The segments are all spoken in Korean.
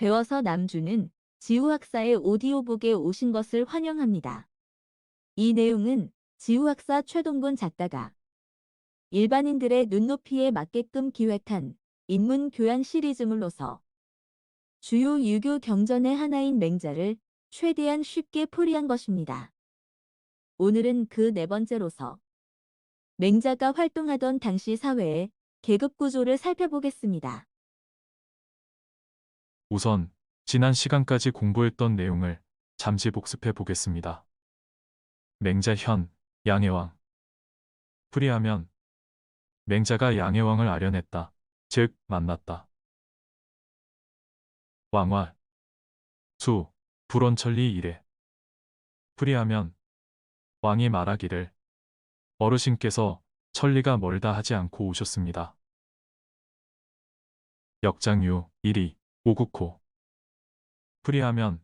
배워서 남주는 지우학사의 오디오북에 오신 것을 환영합니다. 이 내용은 지우학사 최동근 작가가 일반인들의 눈높이에 맞게끔 기획한 인문 교양 시리즈물로서 주요 유교 경전의 하나인 맹자를 최대한 쉽게 풀이한 것입니다. 오늘은 그 네 번째로서 맹자가 활동하던 당시 사회의 계급 구조를 살펴보겠습니다. 우선 지난 시간까지 공부했던 내용을 잠시 복습해 보겠습니다. 맹자현, 양해왕. 풀이하면 맹자가 양해왕을 아련했다. 즉 만났다. 왕활, 수, 불원천리 이래. 풀이하면 왕이 말하기를 어르신께서 천리가 멀다 하지 않고 오셨습니다. 역장유, 일이, 오국호. 풀이하면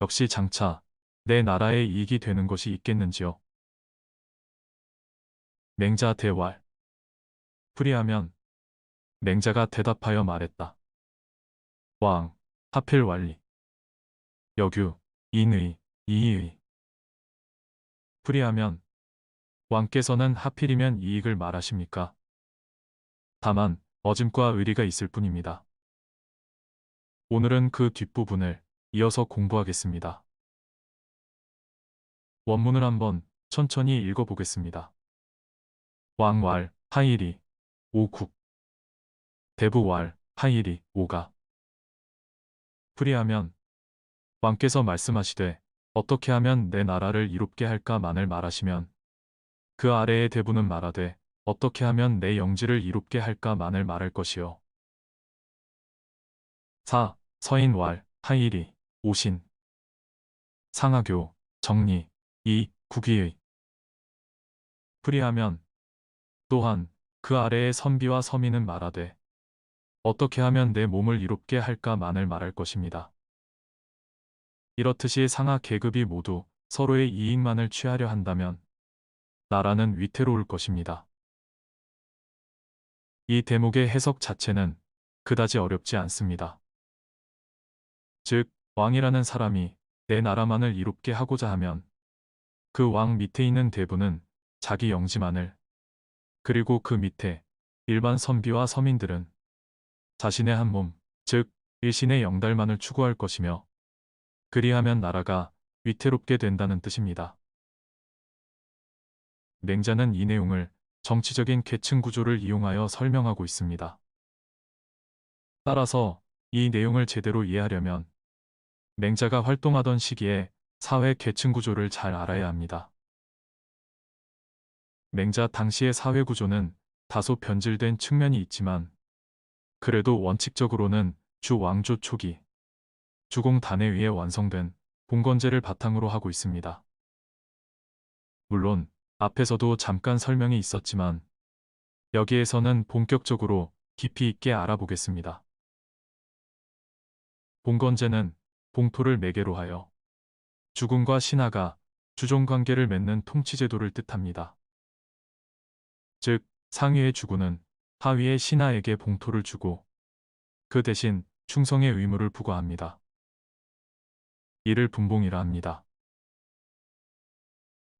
역시 장차 내 나라에 이익이 되는 것이 있겠는지요. 맹자 대왈. 풀이하면 맹자가 대답하여 말했다. 왕, 하필 완리. 여규, 인의, 이의. 풀이하면 왕께서는 하필이면 이익을 말하십니까? 다만 어짐과 의리가 있을 뿐입니다. 오늘은 그 뒷부분을 이어서 공부하겠습니다. 원문을 한번 천천히 읽어보겠습니다. 왕왈, 하일이, 오국. 대부왈, 하일이, 오가. 풀이하면 왕께서 말씀하시되 어떻게 하면 내 나라를 이롭게 할까만을 말하시면 그 아래의 대부는 말하되 어떻게 하면 내 영지를 이롭게 할까만을 말할 것이요. 4. 서인왈, 하일이, 오신. 상하교, 정리, 2. 국위의. 풀이하면 또한 그 아래의 선비와 서민은 말하되 어떻게 하면 내 몸을 이롭게 할까만을 말할 것입니다. 이렇듯이 상하 계급이 모두 서로의 이익만을 취하려 한다면 나라는 위태로울 것입니다. 이 대목의 해석 자체는 그다지 어렵지 않습니다. 즉, 왕이라는 사람이 내 나라만을 이롭게 하고자 하면 그 왕 밑에 있는 대부는 자기 영지만을 그리고 그 밑에 일반 선비와 서민들은 자신의 한 몸, 즉 일신의 영달만을 추구할 것이며 그리하면 나라가 위태롭게 된다는 뜻입니다. 맹자는 이 내용을 정치적인 계층 구조를 이용하여 설명하고 있습니다. 따라서 이 내용을 제대로 이해하려면 맹자가 활동하던 시기에 사회 계층 구조를 잘 알아야 합니다. 맹자 당시의 사회 구조는 다소 변질된 측면이 있지만 그래도 원칙적으로는 주 왕조 초기 주공 단에 의해 완성된 봉건제를 바탕으로 하고 있습니다. 물론 앞에서도 잠깐 설명이 있었지만 여기에서는 본격적으로 깊이 있게 알아보겠습니다. 봉건제는 봉토를 매개로 하여 주군과 신하가 주종관계를 맺는 통치제도를 뜻합니다. 즉, 상위의 주군은 하위의 신하에게 봉토를 주고 그 대신 충성의 의무를 부과합니다. 이를 분봉이라 합니다.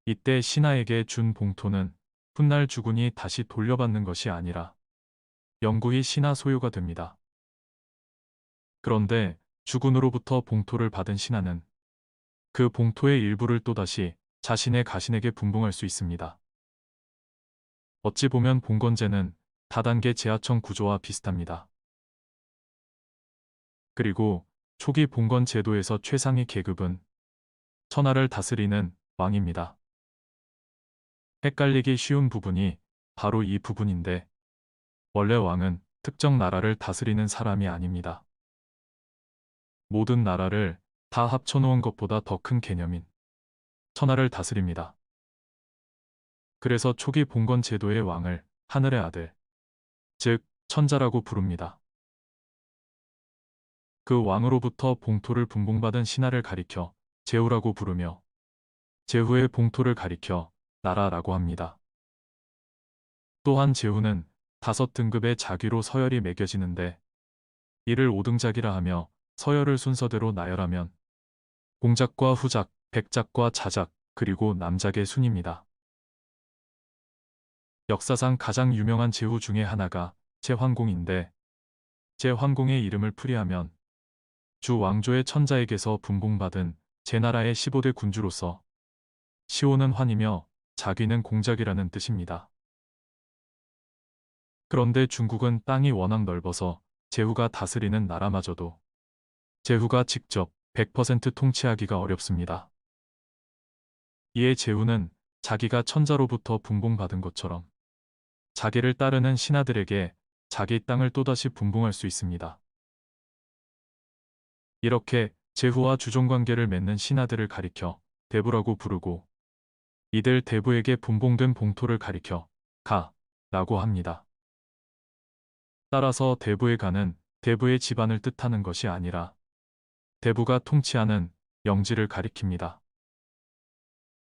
이때 신하에게 준 봉토는 훗날 주군이 다시 돌려받는 것이 아니라 영구히 신하 소유가 됩니다. 그런데 주군으로부터 봉토를 받은 신하는 그 봉토의 일부를 또다시 자신의 가신에게 분봉할 수 있습니다. 어찌 보면 봉건제는 다단계 제하청 구조와 비슷합니다. 그리고 초기 봉건 제도에서 최상위 계급은 천하를 다스리는 왕입니다. 헷갈리기 쉬운 부분이 바로 이 부분인데 원래 왕은 특정 나라를 다스리는 사람이 아닙니다. 모든 나라를 다 합쳐놓은 것보다 더 큰 개념인 천하를 다스립니다. 그래서 초기 봉건 제도의 왕을 하늘의 아들, 즉 천자라고 부릅니다. 그 왕으로부터 봉토를 분봉받은 신하를 가리켜 제후라고 부르며 제후의 봉토를 가리켜 나라라고 합니다. 또한 제후는 다섯 등급의 자귀로 서열이 매겨지는데 이를 오등작이라 하며 서열을 순서대로 나열하면 공작과 후작, 백작과 자작, 그리고 남작의 순입니다. 역사상 가장 유명한 제후 중에 하나가 제환공인데 제환공의 이름을 풀이하면 주 왕조의 천자에게서 분봉받은 제나라의 15대 군주로서 시호는 환이며 자귀는 공작이라는 뜻입니다. 그런데 중국은 땅이 워낙 넓어서 제후가 다스리는 나라마저도 제후가 직접 100% 통치하기가 어렵습니다. 이에 제후는 자기가 천자로부터 분봉받은 것처럼 자기를 따르는 신하들에게 자기 땅을 또다시 분봉할 수 있습니다. 이렇게 제후와 주종관계를 맺는 신하들을 가리켜 대부라고 부르고 이들 대부에게 분봉된 봉토를 가리켜 가 라고 합니다. 따라서 대부의 가는 대부의 집안을 뜻하는 것이 아니라 대부가 통치하는 영지를 가리킵니다.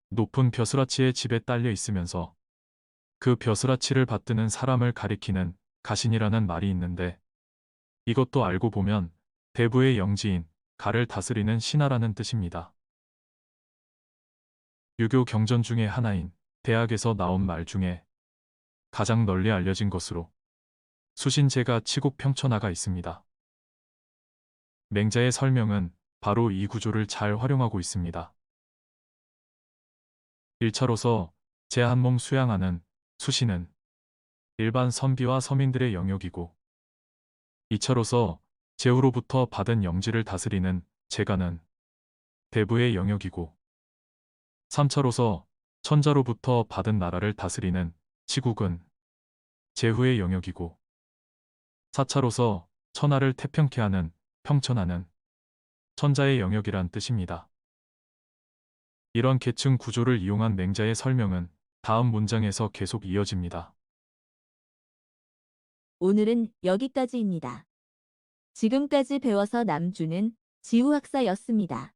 높은 벼슬아치의 집에 딸려 있으면서 그 벼슬아치를 받드는 사람을 가리키는 가신이라는 말이 있는데 이것도 알고 보면 대부의 영지인 가를 다스리는 신하라는 뜻입니다. 유교 경전 중의 하나인 대학에서 나온 말 중에 가장 널리 알려진 것으로 수신제가 치국 평천하가 있습니다. 맹자의 설명은 바로 이 구조를 잘 활용하고 있습니다. 1차로서 제한몸 수양하는 수신은 일반 선비와 서민들의 영역이고 2차로서 제후로부터 받은 영지를 다스리는 제가는 대부의 영역이고 3차로서 천자로부터 받은 나라를 다스리는 치국은 제후의 영역이고 4차로서 천하를 태평케 하는 평천하는 천자의 영역이란 뜻입니다. 이런 계층 구조를 이용한 맹자의 설명은 다음 문장에서 계속 이어집니다. 오늘은 여기까지입니다. 지금까지 배워서 남주는 지우학사였습니다.